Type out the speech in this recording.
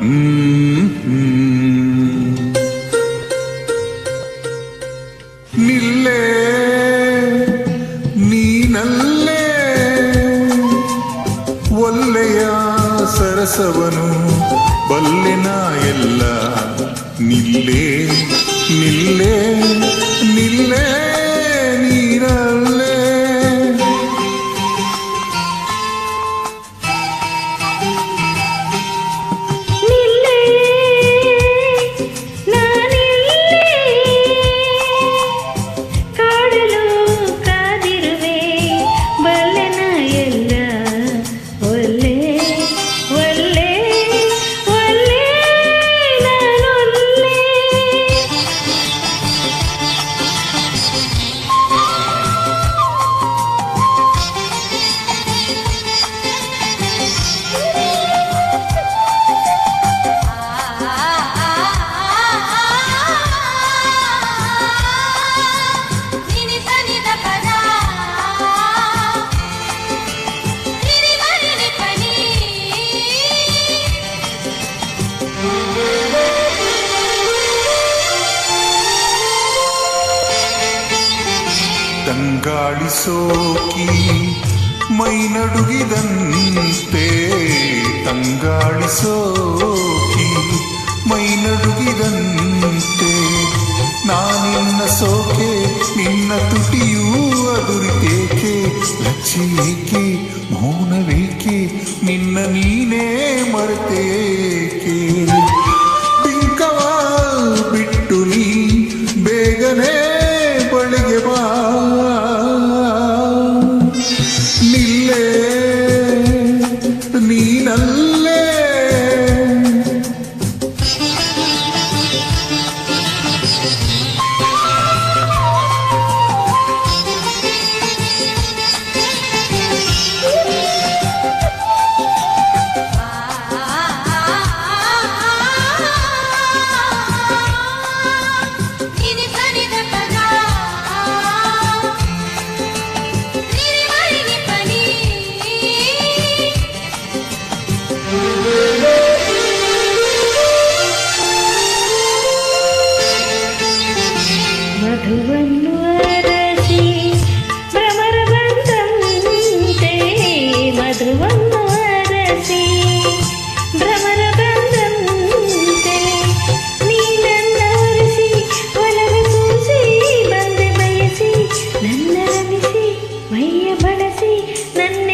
Mm-hmm. ಸರಸವನು ಬಲ್ಲೆನ ಎಲ್ಲ. ನಿಲ್ಲೇ ನಿಲ್ಲೇ ನಿಲ್ಲೇ. ತಂಗಾಳಿ ಸೋಕಿ ಮೈ ನಡುಗಿದಂತೆ ತಂಗಾಳಿ ಸೋಕಿ ಮೈ ನಡುಗಿದಂತೆ ನಾನಿನ್ನ ಸೋಕೆ ನಿನ್ನ ತುಟಿಯೂ ಅದುರಿತೇಕೆ ಲಚ್ಚೇಕೆ ಮೌನವೇಕೆ ನಿನ್ನ ನೀನೇ ಮರೆತೇ మధువరసి భ్రమర బంధం ನೀನನ್ನವರಿಸಿ ಒಲವು ಸೂಸಿ ಬಂದೆ ಬಯಸಿ ನನ್ನರಮಿಸಿ ಮೈಯ ಬಳಸಿ ನನ್ನೆ